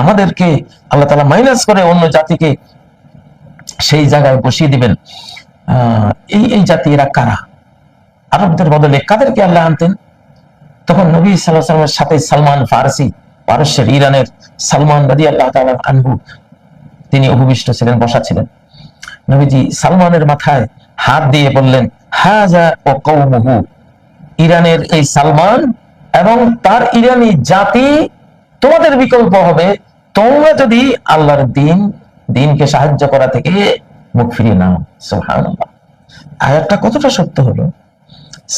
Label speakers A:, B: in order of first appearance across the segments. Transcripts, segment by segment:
A: আমাদেরকে আল্লাহ তালা মাইনাস করে অন্য জাতিকে সেই জায়গায় বসিয়ে দিবেন। এই এই জাতি এরা কারা? আরবদের বদলে কাদেরকে আল্লাহ আনতেন? তখন নবী সাল্লাহ সাল্লামের সাথে সালমান ফারসি, পারস্যের, ইরানের সালমান রাদি আল্লাহ তাআলা আনহু, তিনি অভিষ্ট ছিলেন, বসা ছিলেন। নবীজি সালমানের মাথায় হাত দিয়ে বললেন, হাজা ও কৌমহু ইরানের এই সালমান এবং তার ইরানি জাতি তোমাদের বিকল্প হবে, তোমরা যদি আল্লাহর দিন, দিনকে সাহায্য করা থেকে মুখ ফিরিয়ে নাও, সুবহানাল্লাহ। আয়াতটা কতটা সত্য হলো?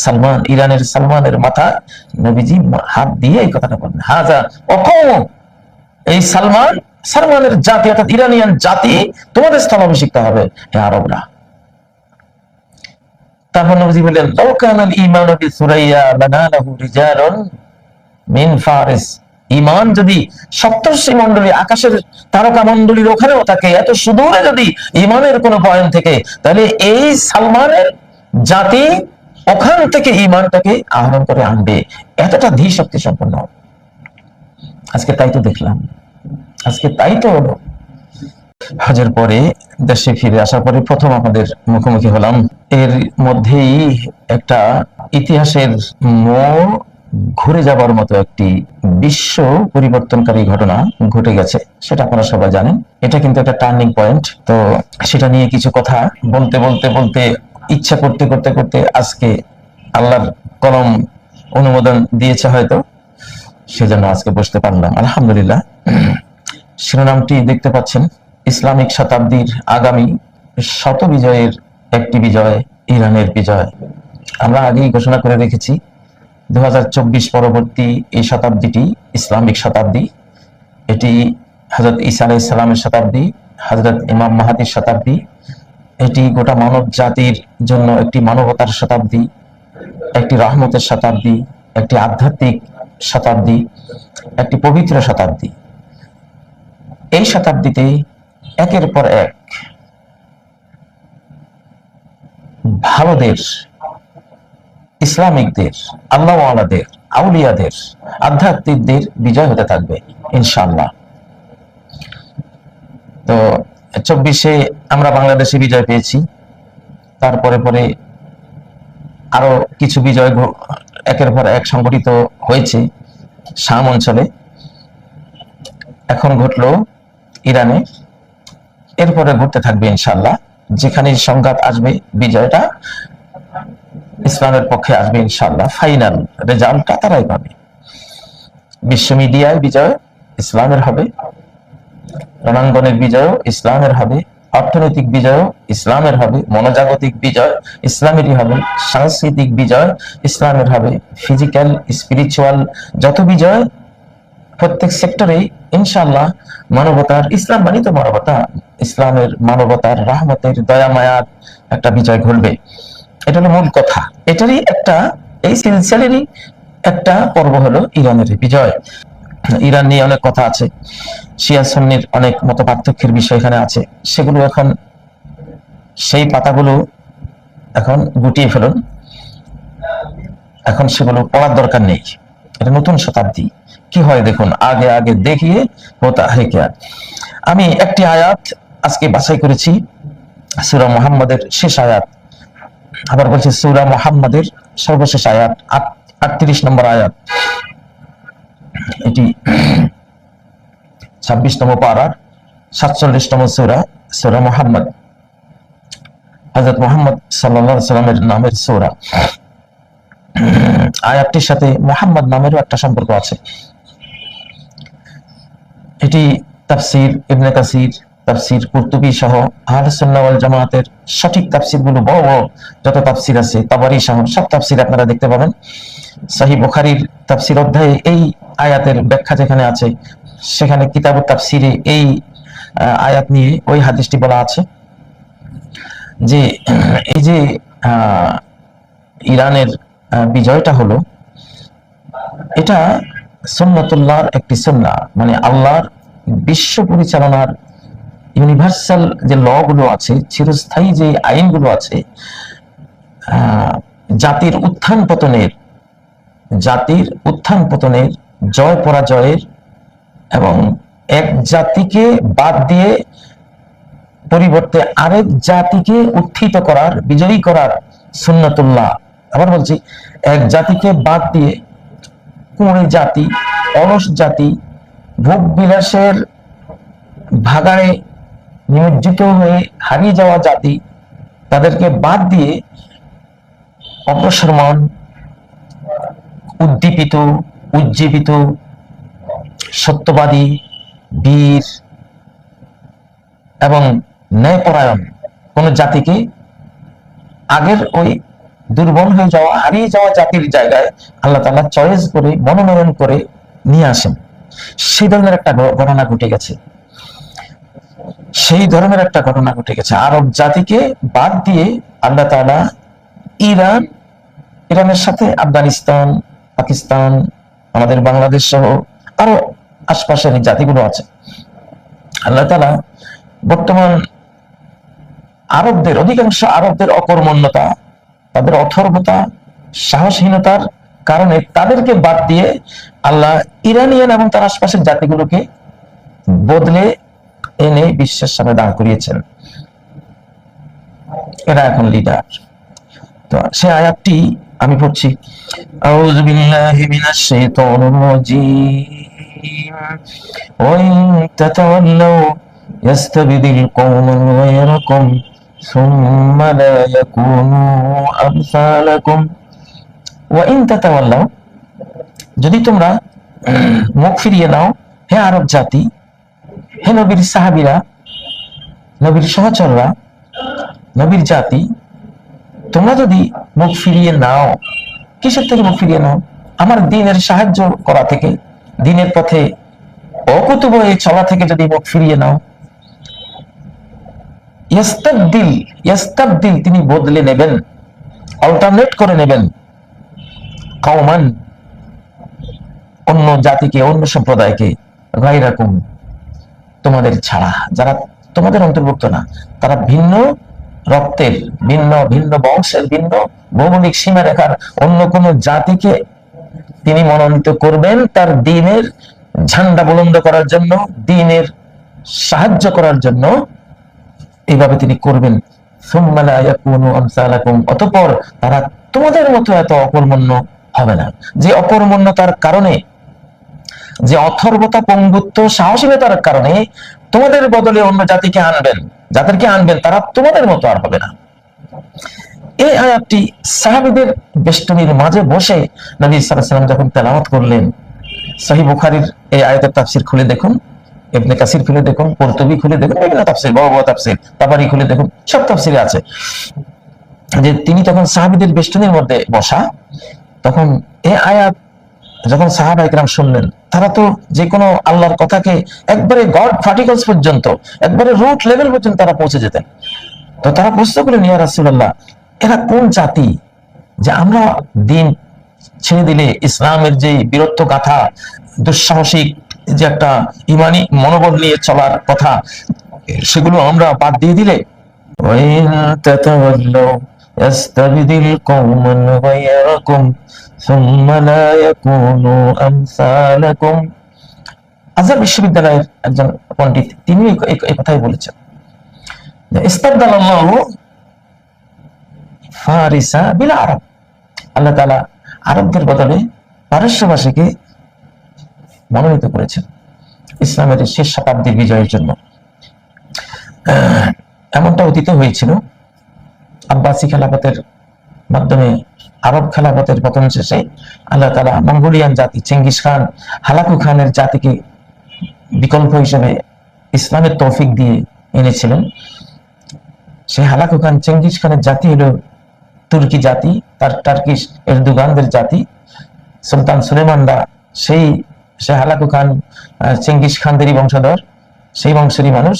A: সালমান, ইরানের সালমানের মাথা নবীজি হাত দিয়ে এই কথাটা বললেন, হাজা অকৌম এই সালমান, সালমানের জাতি অর্থাৎ ইরানিয়ান জাতি, তোমাদের স্থলাভিষিক্ত হবে, হে আরবরা। তারপর নবীজি বললেন লৌকানাল ঈমান বি সুরাইয়া লানালাহু রিজালুন মিন ফারিস। ঈমান যদি সপ্তর্ষি মণ্ডলী আকাশের তারকা মণ্ডলীর ওখানেও থাকে, এত সুদূরে যদি ঈমানের কোনো পয়েন্ট থেকে, তাহলে এই সালমানের জাতি ওখান থেকে ঈমানটাকে আহরণ করে আনবে। এতটা ধী শক্তি সম্পন্ন। আজকে তাই তো দেখলাম। আজকে তাই তো হলো। হজের পরে দেশে ফিরে আসার পরে প্রথম আমাদের মুখোমুখি হলাম। এর মধ্যেই একটা ইতিহাসের মোড় ঘুরে যাবার মতো একটি বিশ্ব পরিবর্তনকারী ঘটনা ঘটে গেছে, সেটা আপনারা সবাই জানেন। এটা কিন্তু একটা টার্নিং পয়েন্ট তো সেটা নিয়ে কিছু কথা বলতে বলতে বলতে ইচ্ছা করতে করতে করতে আজকে আল্লাহর কলম অনুমোদন দিয়েছে হয়তো, সেজন্য আজকে বসতে পারলাম। আলহামদুলিল্লাহ। শিরোনামটি দেখতে পাচ্ছেন, ইসলামিক শতাব্দীর আগামী শত বিজয়ের একটি বিজয়, ইরানের বিজয়। আমরা আগেই ঘোষণা করে রেখেছি দু হাজার চব্বিশ পরবর্তী এই শতাব্দীটি ইসলামিক শতাব্দী। এটি হজরত ঈসা আলাই ইসলামের শতাব্দী হজরত ইমাম মাহাদির শতাব্দী। এটি গোটা মানব জাতির জন্য একটি মানবতার শতাব্দী, একটি রহমতের শতাব্দী, একটি আধ্যাত্মিক শতাব্দী, একটি পবিত্র শতাব্দী। এই শতাব্দীতে একের পর এক ভালোদের ইসলামিকদের আল্লাহওয়ালাদের, আউলিয়াদের, আধ্যাত্মিকদের বিজয় হতে থাকবে, ইনশাআল্লাহ। তো চব্বিশে আমরা বাংলাদেশে বিজয় পেয়েছি। তারপরে পরে আরও কিছু বিজয় একের পর এক সংগঠিত হয়েছে শাম অঞ্চলে। এখন ঘটলো ইরানে। এরপরে ঘটতে থাকবে ইনশাল্লাহ যেখানে সংঘাত আসবে, বিজয়টা ইসলামের পক্ষে আসবে ইনশাল্লাহ ফাইনাল রেজাল্টটা তারাই পাবে। বিশ্ব মিডিয়ায় বিজয় ইসলামের হবে। রণাঙ্গনের বিজয়ও ইসলামের হবে। অর্থনৈতিক বিজয়ও ইসলামের হবে। মনোজাগতিক বিজয় ইসলামেরই হবে। সাংস্কৃতিক বিজয় ইসলামের হবে। ফিজিক্যাল স্পিরিচুয়াল যত বিজয় প্রত্যেক সেক্টরে ইনশাল্লাহ মানবতার ইসলাম মানি তো মানবতা। ইসলামের মানবতার, রাহমতের দয়া মায়ার একটা বিজয় ঘটবে। এটা হলো মূল কথা। এটারই একটা, এই সিলসিলারই একটা পর্ব হলো ইরানের বিজয়। ইরান নিয়ে অনেক কথা আছে। শিয়া সুন্নির অনেক মত পার্থক্যের বিষয় এখানে আছে। সেগুলো এখন, সেই পাতাগুলো এখন গুটিয়ে ফেলুন। এখন সেগুলো পড়ার দরকার নেই। এটা নতুন শতাব্দী। কি হয় দেখুন, আগে আগে দেখিয়ে হোতা হে কেয়ার আমি একটি আয়াত আজকে বাছাই করেছি। সুরা মোহাম্মদের শেষ আয়াত। আবার বলছে সুরা মোহাম্মদের সর্বশেষ আয়াত আটত্রিশ নম্বর আয়াত। এটি ছাব্বিশতম পাড়ার সাতচল্লিশতম সুরা সুরা মোহাম্মদ। হজরত মোহাম্মদ সাল্লামের নামের সুরা। আয়াতটির সাথে মোহাম্মদ নামেরও একটা সম্পর্ক আছে। এটি তাফসির ইবনে কাসির তাফসির কুর্তুবি সহ আহলে সুন্নাহ ওয়াল জামাতের সঠিক তাফসিরগুলো বড় বড় যত তাফসির আছে, তাবারি সহ সব তাফসির আপনারা দেখতে পাবেন। সহি বুখারীর তাফসির অধ্যায়ে এই আয়াতের ব্যাখ্যা যেখানে আছে, সেখানে কিতাব তাফসিরে এই আয়াত নিয়ে ওই হাদিসটি বলা আছে যে, এই যে ইরানের বিজয়টা হলো, এটা সুন্নতুল্লাহর একটি সুন্না মানে আল্লাহর বিশ্ব পরিচালনার ইউনিভার্সাল যে ল গুলো আছে, চিরস্থায়ী যে আইনগুলো আছে জাতির উত্থান পতনের, জাতির উত্থান পতনের, জয় পরাজয়ের এবং এক জাতিকে বাদ দিয়ে পরিবর্তে আরেক জাতিকে উত্থিত করার, বিজয়ী করার সুন্নাতুল্লাহ। আবার বলছি, এক জাতিকে বাদ দিয়ে কুঁড়ে জাতি, অলস জাতি, ভোগ বিলাসের ভাগাড়ে নিমজ্জিত হয়ে হারিয়ে যাওয়া জাতি তাদেরকে বাদ দিয়ে অগ্রসরমান, উদ্দীপিত, উজ্জীবিত, সত্যবাদী, বীর এবং ন্যায়পরায়ণ কোন জাতিকে আগের ওই দুর্বল হয়ে যাওয়া, হারিয়ে যাওয়া জাতির জায়গায় আল্লাহ তাআলা চয়েস করে, মনোনয়ন করে নিয়ে আসেন। সেই ধরনের একটা ঘটনা ঘটে গেছে। সেই ধরনের একটা ঘটনা ঘটে গেছে। আরব জাতিকে বাদ দিয়ে আল্লাহ তালা ইরান, ইরানের সাথে আফগানিস্তান, পাকিস্তান, আমাদের বাংলাদেশ সহ আরও আশপাশের জাতিগুলো আছে, আল্লাহ তালা বর্তমান আরবদের, অধিকাংশ আরবদের অকর্মণ্যতা, তাদের অথর্বতা, সাহসহীনতার কারণে তাদেরকে বাদ দিয়ে আল্লাহ ইরানিয়ান এবং তার আশপাশের জাতিগুলোকে বদলে এনে বিশ্বের সামনে দাঁড় করিয়েছেন এরা এখন লিডার তো সে আয়াতটি আমি পড়ছি আউযু বিল্লাহি মিনাশ শাইতানির রাজীম ওয়া ইন তাতাওয়াল্লাউ يستبدل قوما غيركم ثم لا يكونوا أمثالكم وإن تتولوا যদি তোমরা মুখ ফিরিয়ে নাও হে আরব জাতি হে নবীর সাহাবীরা, নবীর সহচররা, নবীর জাতি, তোমরা যদি মুখ ফিরিয়ে নাও, কিসের থেকে মুখ ফিরিয়ে নাও? আমার দিনের সাহায্য করা থেকে, দিনের পথে অকুতুব এই চলা থেকে যদি মুখ ফিরিয়ে নাও। ইয়াস্তাবদিল ইয়াস্তাবদিল তিনি বদলে নেবেন অল্টারনেট করে নেবেন। কওমান, অন্য জাতিকে, অন্য সম্প্রদায়কে গাইরাকুম তোমাদের ছাড়া। যারা তোমাদের অন্তর্ভুক্ত না, তারা ভিন্ন রক্তের, ভিন্ন ভিন্ন বংশের, ভিন্ন ভৌগোলিক সীমারেখার অন্য কোন জাতিকে তিনি মনোনীত করবেন তার দিনের ঝান্ডা বুলন্দ করার জন্য, দিনের সাহায্য করার জন্য। এইভাবে তিনি করবেন। অতঃপর তারা তোমাদের মতো এত অকর্মণ্য হবে না। যে অকর্মণ্যতার কারণে যে অথর্বতা পঙ্গুত্ব সাহসীনতার কারণে তোমাদের বদলে অন্য জাতিকে আনবেন, যাদেরকে আনবেন তারা তোমাদের মতো আর হবে না। এই আয়াতটি সাহাবিদের বেষ্টনীর মাঝে বসে নবী সাল্লাম যখন তেলাওয়াত করলেন সহি বুখারীর এই আয়াতের তাফসির খুলে দেখুন, ইবনে কাসির খুলে দেখুন, কর্তুবী খুলে দেখুন, বিভিন্ন তাফসির, বড় বড় তাফসির, তাবারি খুলে দেখুন, সব তাফসিরে আছে। যে তিনি তখন সাহাবিদের বেষ্টনীর মধ্যে বসা, তখন এ আয়াত যখন সাহাবা ইকরাম শুনলেন, তারা তো যে কোনো আল্লাহর কথাকে একবারে গড পার্টিকলস পর্যন্ত, একবারে রুট লেভেল পর্যন্ত তারা পৌঁছে যেতেন। তো তারা প্রশ্ন করলেন, ইয়া রাসুল্লাহ এরা কোন জাতি যে আমরা দিন ছেড়ে দিলে ইসলামের যে বীরত্ব গাথা, দুঃসাহসিক যে একটা ইমানি মনোবল নিয়ে চলার কথা, সেগুলো আমরা বাদ দিয়ে দিলে? يَسْتَبْدِلْ قَوْمًا غَيْرَكُمْ ثُمَّ لَا يَكُونُوا أَمْثَالَكُمْ আজহার বিশ্ববিদ্যালয়ের একজন পণ্ডিত তিনি এই কথাই বলেছেন ইস্তাবদাল্লাহু ফারিসা বিল আরব আল্লাহ তাআলা আরবদের বদলে পারস্যবাসীকে মনোনীত করেছেন ইসলামের এই শেষ শতাব্দীর বিজয়ের জন্য আহ, এমনটা অতীতে হয়েছিল আব্বাসী খেলাফতের মাধ্যমে, আরব খেলাফতের পতন শেষে আল্লাহ তালা মঙ্গোলিয়ান জাতি, চেঙ্গিস খান, হালাকু খানের জাতিকে বিকল্প হিসেবে ইসলামের তৌফিক দিয়ে এনেছিলেন। সেই হালাকু খান চেঙ্গিস খানের জাতি হলো তুর্কি জাতি, তার টার্কিশ এরদুগানদের জাতি। সুলতান সুলেমানরা সেই, সে হালাকু খান চেঙ্গিস খানদেরই বংশধর, সেই বংশেরই মানুষ।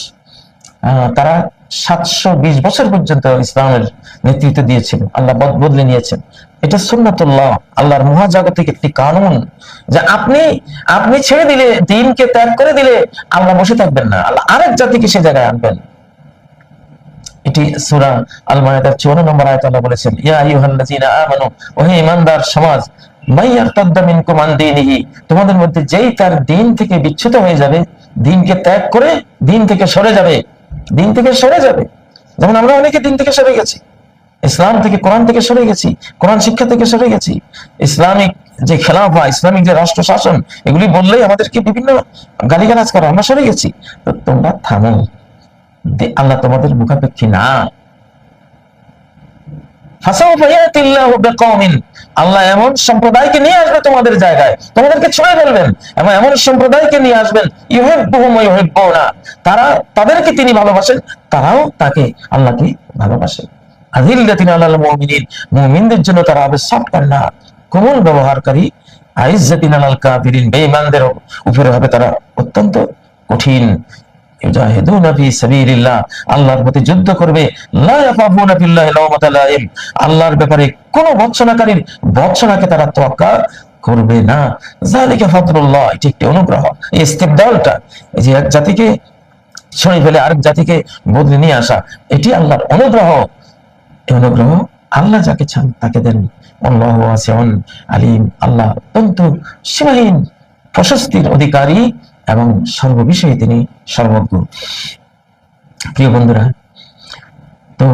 A: তারা সাতশো বিশ বছর পর্যন্ত ইসলামের নেতৃত্ব দিয়েছিল আল্লাহ বদলে নিয়েছেন। এটা সুন্নাতুল্লাহ, আল্লাহর মহাজাগতিক একটি কানুন যে আপনি আপনি ছেড়ে দিলে, দিনকে ত্যাগ করে দিলে আল্লাহ বসে থাকবেন না। আল্লাহ আরেক জাতিকে সে জায়গায় আনবেন। এটি সূরা আল 54 নম্বর আয়াতে বলেছেন, ইয়া আইয়ুহাল্লাযীনা আমানু, ওহে ঈমানদার সমাজ তোমাদের মধ্যে যেই তার দিন থেকে বিচ্ছুত হয়ে যাবে, দিনকে ত্যাগ করে দিন থেকে সরে যাবে দিন থেকে সরে যাবে। যেমন আমরা অনেকে দিন থেকে সরে গেছি। ইসলাম থেকে, কোরআন থেকে সরে গেছি, কোরআন শিক্ষা থেকে সরে গেছি। ইসলামিক যে খেলাফা, ইসলামিক যে রাষ্ট্র শাসন, এগুলি বললেই আমাদেরকে বিভিন্ন গালিগালাজ করে। আমরা সরে গেছি। তো তোমরা থামো। আল্লাহ তোমাদের মুখাপেক্ষী না। আল্লাহ এমন সম্প্রদায়কে নিয়ে আসবে তোমাদের জায়গায়। তোমাদেরকে ছুঁয়ে ফেলবেন এবং এমন সম্প্রদায়কে নিয়ে আসবেন ইউহিব্বুনা তারা তাদেরকে তিনি ভালোবাসেন, তারাও তাকে আল্লাহকে ভালোবাসে আযিল্লাতিন আলাল মুমিনিন। মুমিনদের জন্য তারা অত্যন্ত কঠিন। অনুগ্রহ। আরেক জাতিকে বদলে নিয়ে আসা, এটি আল্লাহর অনুগ্রহ। অনুগ্রহ আল্লাহ যাকে চান তাকে দেন। আল্লাহ আলিম। আল্লাহ অত্যন্ত সীমাহীন প্রশস্তির অধিকারী। এবং সর্ববিষয়ে তিনি সর্বজ্ঞ। প্রিয় বন্ধুরা, তো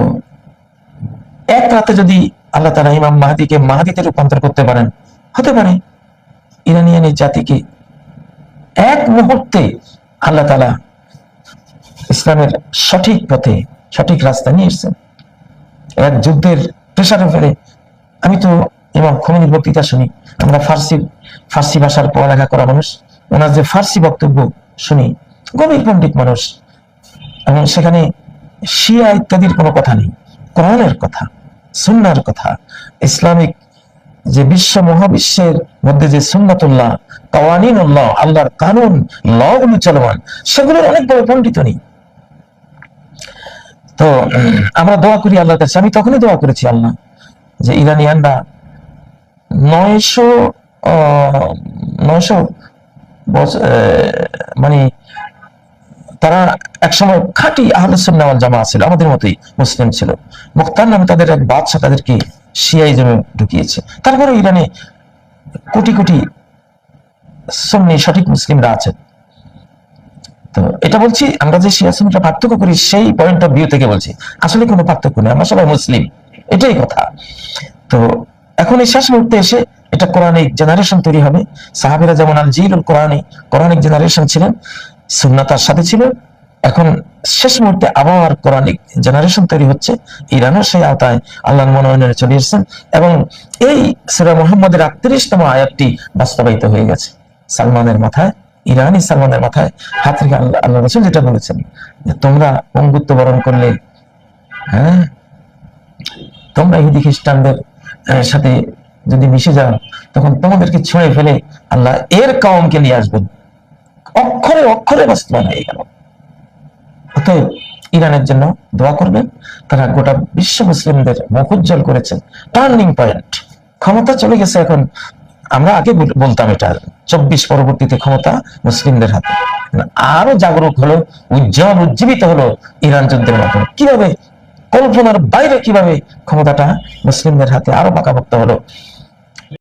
A: এক রাতে যদি আল্লাহ তারা ইমাম মাহাদিকে মাহাদিতে রূপান্তর করতে পারেন, হতে পারে। ইরানিয়ানের জাতিকে এক মুহূর্তে আল্লাহ তালা ইসলামের সঠিক পথে, সঠিক রাস্তা নিয়ে এসছেন। এক যুদ্ধের প্রেশারে ফেলে আমি তো ইমাম খমিনীর বক্তৃতা শুনি। আমরা ফার্সি ফার্সি ভাষার পড়ালেখা করা মানুষ। ওনার যে ফার্সি বক্তব্য শুনি, গভীর পণ্ডিত মানুষ। এবং সেখানে শিয়া ইত্যাদির কোনো কথা নেই, কোরআনের কথা, সুন্নার কথা, ইসলামিক যে বিশ্ব মহাবিশ্বের মধ্যে যে সুন্নাতুল্লাহ কাওয়ানিনুল্লাহ আল্লাহর কানুন লগুলো চলমান সেগুলোর অনেক বড় পণ্ডিত নেই তো, আমরা দোয়া করি আল্লাহর কাছে, আমি তখনই দোয়া করেছি আল্লাহ, যে ইরানিয়ানরা নয়শো নয়শো মানে তারা একসময় খাঁটি আহলুসুন্নাহ ওয়াল জামা ছিল, আমাদের মতোই মুসলিম ছিল। মুক্তার নামে তাদের এক বাদশা তাদেরকে শিয়াইজমে ঢুকিয়েছে। তারপরে ইরানে কোটি কোটি সুন্নি সঠিক মুসলিমরা আছেন। তো এটা বলছি, আমরা যে শিয়া সুন্নিটা পার্থক্য করি, সেই পয়েন্ট অফ ভিউ থেকে বলছি, আসলে কোনো পার্থক্য নেই, আমরা সবাই মুসলিম, এটাই কথা। তো এখন এই শেষ মুহূর্তে এসে এটা কোরআনিক জেনারেশন তৈরি হবে। সাহাবিরা যেমন আল জিলুল কোরআনি কোরআনিক জেনারেশন ছিলেন সুন্নাহ তার সাথে ছিল। এখন শেষ মুহূর্তে আবার কোরআনিক জেনারেশন তৈরি হচ্ছে। ইরানও সেই আওতায় আল্লাহর মনোনয়নে চলে এসেছেন এবং এই সুরা মোহাম্মদের আটত্রিশতম আয়াতটি বাস্তবায়িত হয়ে গেছে। সালমানের মাথায়, ইরানি সালমানের মাথায় হাত রেখে আল্লাহ আল্লাহ রসুল যেটা বলেছেন তোমরা পঙ্গুত্ব বরণ করলে হ্যাঁ তোমরা ইহুদি খ্রিস্টানদের সাথে যদি মিশে যাও তখন তোমাদেরকে ছুঁড়ে ফেলে আল্লাহ এর কওমকে নিয়ে আসবেন। অক্ষরে অক্ষরে বাস্তবায়ন হয়ে গেল। অতএব ইরানের জন্য দোয়া করবেন, তারা গোটা বিশ্ব মুসলিমদের মুখ উজ্জ্বল করেছেন টার্নিং পয়েন্ট। ক্ষমতা চলে গেছে এখন। আমরা আগে বলতাম এটা, চব্বিশ পরবর্তীতে ক্ষমতা মুসলিমদের হাতে। আরও জাগরুক হলো, উজ্জ্বল উজ্জীবিত হলো ইরান যুদ্ধের মাধ্যমে। কীভাবে কল্পনার বাইরে কীভাবে ক্ষমতাটা মুসলিমদের হাতে আরও পাকাপোক্ত হলো?